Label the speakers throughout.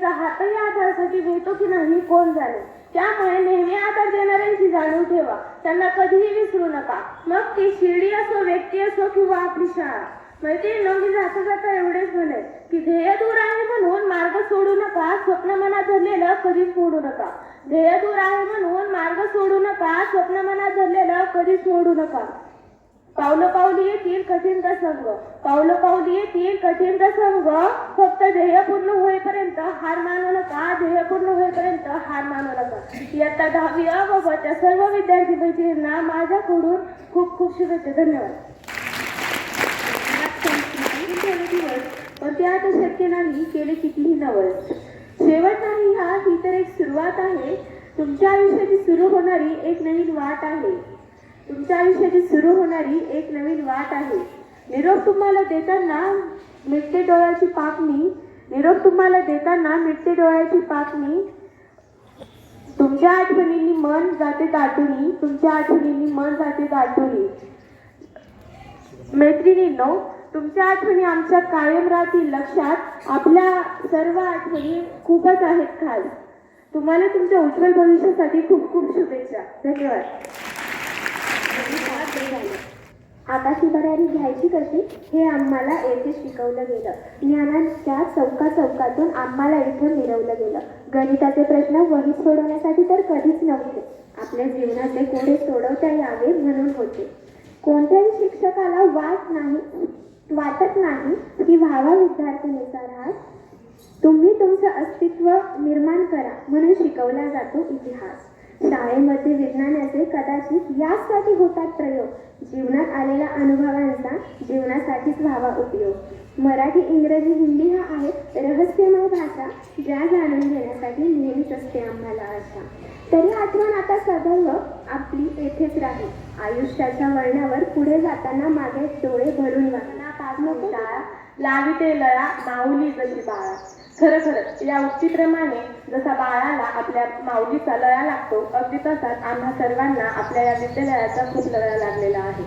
Speaker 1: तेव्हा त्या व्यक्तीचा हातही आधारासाठी मिळतो की नाही कोण जाणे? त्यामुळे नेहमी आधार देणाऱ्यांची जाणीव ठेवा. त्यांना कधीही विसरू नका. मग ती शिर्डी असो व्यक्ती असो किंवा आपली शाळा. मैत्रिणी मी जाता जाता एवढेच म्हणेन की ध्येय दूर आहे म्हणून मार्ग सोडू नका स्वप्न मनात धरलेलं कधीच सोडू नका. ध्येय दूर आहे म्हणून मार्ग सोडू नका स्वप्न मनात धरलेलं कधीच सोडू नका. पावलं पावली येतील कठीण प्रसंग पावलं पावली येतील कठीण प्रसंग फक्त ध्येय पूर्ण होईपर्यंत हार मानू नका. ध्येय पूर्ण होईपर्यंत हार मानू नका. इयत्ता दहावी अबाबतच्या ब सर्व विद्यार्थी मैत्रिणींना माझ्याकडून खूप खूप शुभेच्छा. धन्यवाद. पण ते आता शक्य नाही. केले कितीही नवल. शेवट नाही हा ही तर एक सुरुवात आहे. तुमच्या आयुष्याची सुरू होणारी एक नवीन वाट आहे. तुमच्या आयुष्याची सुरू होणारी एक नवीन वाट आहे. निरोप तुम्हाला देताना मिटते डोळ्याची पापणी निरोप तुम्हाला देताना मिटते डोळ्याची पापणी तुमच्या आठवणींनी मन जाते दाटुनी तुमच्या आठवणींनी मन जाते दाटुनी. मैत्रिणींनो तुमच्या आठवणी आमच्या कायम राहतील लक्षात. आपल्या सर्व आठवणी खूपच आहेत खास. तुम्हाला तुमच्या उज्ज्वल भविष्यासाठी खूप खूप शुभेच्छा. धन्यवाद. आकाशी भरारी घ्यायची कशी? हे आम्हाला येथे शिकवलं गेलं. ज्ञानाच्या चौका चौकातून आम्हाला इथं मिरवलं गेलं. गणिताचे प्रश्न वही सोडवण्यासाठी तर कधीच नव्हते. आपल्या जीवनाचे कोडे सोडवता यावे म्हणून होते. कोणत्याही शिक्षकाला वाट नाही वाटत नाही की व्हावा विद्यार्थ्यानुसार हा. तुम्ही तुमचं अस्तित्व निर्माण करा म्हणून शिकवला जातो इतिहास. शाळेमध्ये विज्ञानाचे कदाचित यासाठी होतात प्रयोग. जीवनात आलेल्या अनुभवांचा जीवनासाठीच व्हावा उपयोग. मराठी इंग्रजी हिंदी हा आहे रहस्यमय भाषा ज्या जाणून घेण्यासाठी नेहमीच असते आम्हाला आशा. तरी आठवण आता सदैव आपली येथेच राहील. आयुष्याच्या वळणावर पुढे जाताना मागे डोळे भरून वागणार लाविते लळा माऊली जशी बाळा. खरं खरंच या उक्तीप्रमाणे जसा बाळाला आपल्या माऊलीचा लळा लागतो अगदी तसाच आम्हा सर्वांना आपल्या या विद्यालयाचा खूप लळा लागलेला आहे.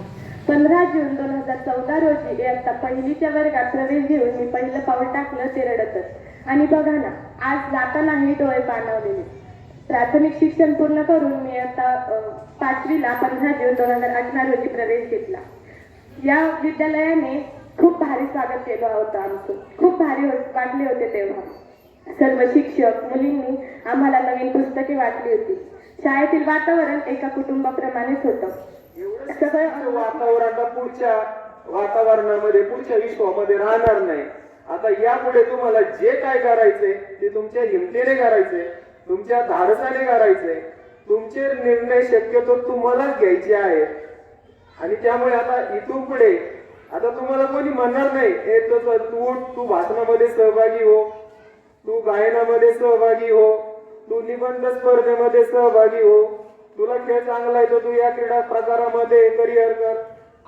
Speaker 1: पंधरा जून दोन हजार चौदा रोजी इयत्ता पहिलीच्या वर्गात प्रवेश घेऊन मी पहिलं पाऊल टाकलं ते रडतच. आणि बघा ना आज जातानाही डोळे पाणवलेले. प्राथमिक शिक्षण पूर्ण करून मी आता पाचवीला पंधरा जून दोन हजार अठरा रोजी प्रवेश घेतला. या विद्यालयाने खूप भारी स्वागत केलं होतं आमचं. खूप भारी वाटले होते तेव्हा. सर्व शिक्षक मुलींनी आम्हाला नवीन पुस्तके वाटली होती. शाळेतील वातावरण एका कुटुंबाप्रमाणेच होतं. सगळं
Speaker 2: वातावरण आता पुढच्या वातावरणामध्ये पुढच्या विश्वामध्ये राहणार नाही. आता यापुढे तुम्हाला जे काय करायचंय ते तुमच्या हिमतीने करायचे तुमच्या धाडसाने करायचे तुमचे निर्णय शक्यतो तुम्हालाच घ्यायचे आहेत. आणि त्यामुळे आता इथून पुढे आता तुम्हाला कोणी म्हणणार नाही हे तसं तू तू भाषणामध्ये सहभागी हो. तू गायनामध्ये सहभागी हो. तू निबंध स्पर्धेमध्ये सहभागी हो. तुला खेळ चांगला येतो तू या क्रीडा प्रकारामध्ये करिअर कर.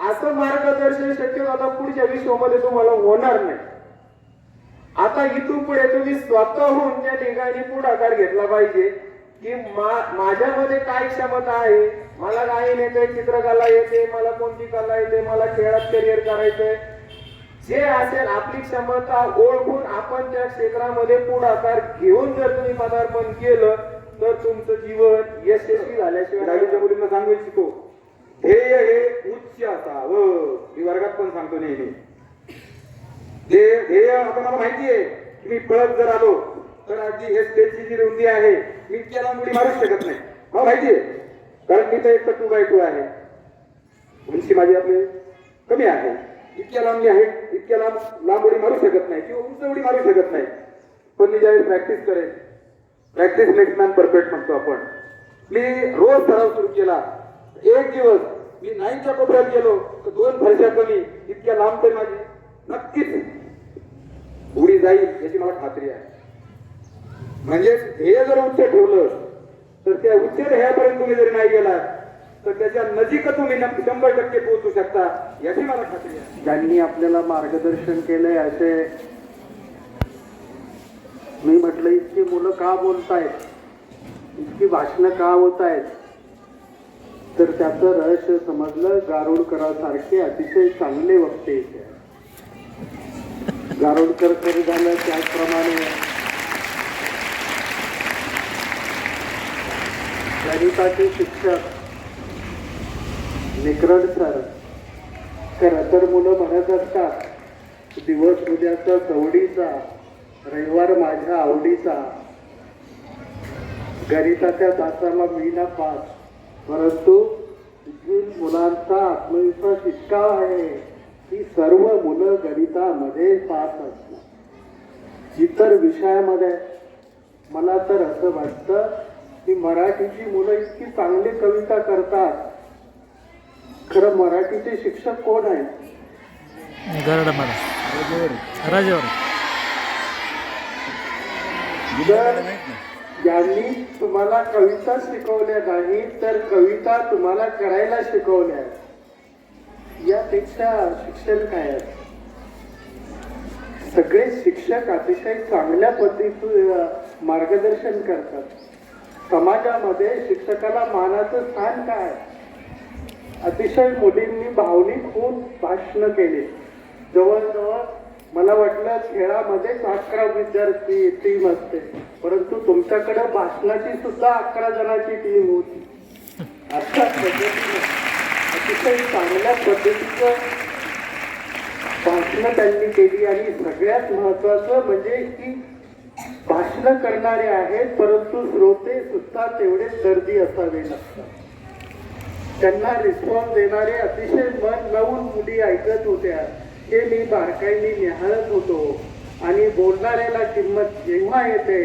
Speaker 2: असं मार्गदर्शन शक्यतो आता पुढच्या विश्वामध्ये तुम्हाला होणार नाही. आता इथून पुढे तुम्ही स्वतःहून त्या ठिकाणी पुढाकार घेतला पाहिजे की मा- माझ्यामध्ये काय क्षमता आहे मला गायन येते चित्रकला येते मला कोणती कला येते मला खेळात करिअर करायचंय. जे असेल आपली क्षमता ओळखून आपण त्या क्षेत्रामध्ये पुढाकार घेऊन जर तुम्ही पदार्पण केलं तर तुमचं जीवन यशस्वी झाल्याशिवाय
Speaker 3: दहावीच्या मुलींना सांगू इच्छितो ध्येय हे उच्च असावं. मी वर्गात पण सांगतो नेहमी. ध्येय आता मला माहिती आहे की मी पळत जर आलो तर अगदी हे स्टेजची जी रुंदी आहे. मी त्याला मुली मारूच शकत नाही. मला माहिती आहे. कारण मी तर एक टू बाय टू आहे. उंची माझी आपली कमी आहे. इतक्या लांब मी आहे इतक्या लांब लांब उडी मारू शकत नाही. किंवा उंच उडी मारू शकत नाही. पण मी ज्यावेळेस प्रॅक्टिस करेन प्रॅक्टिस मेक्स मॅन परफेक्ट म्हणतो आपण. मी रोज सराव सुरू केला. एक दिवस मी नाईनच्या कोपऱ्यात गेलो तर दोन फरशा कमी इतक्या लांब तरी माझी नक्कीच उडी जाईल याची मला खात्री आहे. म्हणजे हे जर उच्च ठेवलं तर त्या उच्च ह्यापर्यंत तुम्ही जरी नाही गेला तर त्याच्या नजीक तुम्ही नक्की शंभर टक्के पोहोचू शकता याची मला खात्री आहे.
Speaker 4: ज्यांनी आपल्याला मार्गदर्शन केलंय असे मी म्हटलं इतकी मुलं का बोलतायत? इतकी भाषणं का होत आहेत तर त्याचं रहस्य समजलं गारुडकरासारखे अतिशय चांगले वक्ते गारुडकर झालं त्याचप्रमाणे गणिताचे शिक्षक निकरड सर खरं तर मुलं म्हणत असतात दिवस उद्याचा चवडीचा रविवार माझ्या आवडीचा. गणिताच्या तासाला मी ना पास परंतु मुलांचा आत्मविश्वास इतका आहे की सर्व मुलं गणितामध्ये पास असतात. इतर विषयामध्ये मला तर असं वाटतं की मराठीची मुलं इतकी चांगली कविता करतात. खरं मराठीचे शिक्षक कोण आहेत?
Speaker 5: गरड मला. राजेवर.
Speaker 4: जर यांनी तुम्हाला कविता शिकवल्या नाही तर कविता तुम्हाला करायला शिकवल्या. यापेक्षा शिक्षण काय आहे? सगळे शिक्षक अतिशय चांगल्या पद्धतीचं मार्गदर्शन करतात. समाजामध्ये शिक्षकाला मानाचं स्थान काय? अतिशय मुलींनी भावनिक होऊन भाषण केले. जवळजवळ मला वाटलं खेळामध्येच अकरा विद्यार्थी टीम असते. परंतु तुमच्याकडे भाषणाची सुद्धा अकरा जणांची टीम होती. अशा पद्धतीने अतिशय चांगल्या पद्धतीचं भाषणं त्यांनी केली आणि सगळ्यात महत्वाचं म्हणजे की प्रयत्न करणारे आहेत परंतु श्रोते सुद्धा तेवढेच गर्दी असावे लागतात त्यांना रिस्पॉन्स देणारे अतिशय मन लावून मुली ऐकत होत्या. हे मी बारकाईने निहाळत होतो. आणि बोलणाऱ्याला किंमत जेव्हा येते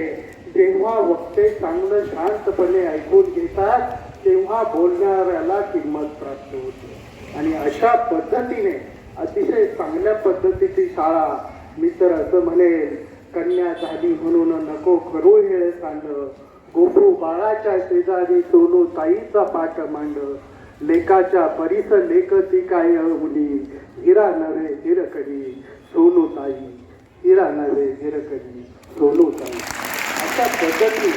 Speaker 4: जेव्हा वक्ते चांगलं शांतपणे ऐकून घेतात तेव्हा बोलणाऱ्याला किंमत प्राप्त होते. आणि अशा पद्धतीने अतिशय चांगल्या पद्धतीची शाळा मी तर असं म्हणेल कन्या झाली म्हणून नको करू हे सांड. गोपू बाळाच्या शेजारी सोनू ताईचा पाठ मांड. लेकाच्या परिस लेखती काय मुली हिरा नव्हे हिरकडी. सोनू ताई हिरा नव्हे हिरकडी. सोनू ताई. अशा पद्धती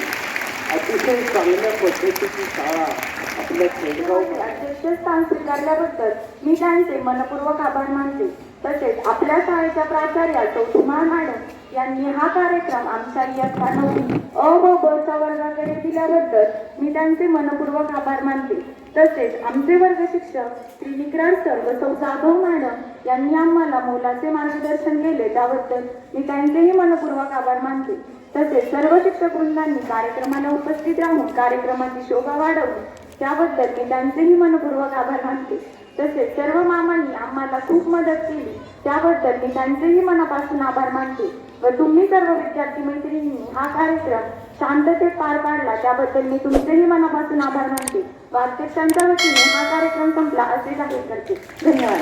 Speaker 4: अतिशय चांगल्या पद्धतीची शाळा आपल्या खेडगाव
Speaker 6: स्थान स्वीकारल्याबद्दल मी त्यांचे मनपूर्वक आभार मानते. तसेच आपल्या शाळेच्या प्राचार्या चौथुमाळ मॅडम यांनी हा कार्यक्रम आमच्या इयत्ता नववी अ व ब वर्गाकडे दिल्याबद्दल मी त्यांचे मनपूर्वक आभार मानले तसेच आमचे वर्ग शिक्षक श्री निक्रांत सर व सौ जाधव मॅडम यांनी आम्हाला मोलाचे मार्गदर्शन केले त्याबद्दल मी त्यांचेही मनपूर्वक आभार मानते. तसेच सर्व शिक्षक वृंदांनी कार्यक्रमाला उपस्थित राहून कार्यक्रमाची शोभा वाढवली. त्याबद्दल मी त्यांचेही मनपूर्वक आभार मानते. तसेच सर्व मामांनी आम्हाला खूप मदत केली. त्याबद्दल मी त्यांचेही मनापासून आभार मानते. व तुम्ही सर्व विद्यार्थी मैत्रिणींनी हा कार्यक्रम शांततेत पार पाडला. त्याबद्दल मी तुमचेही मनापासून आभार मानते. व वतीने हा कार्यक्रम संपला असे जाहीर करते. धन्यवाद.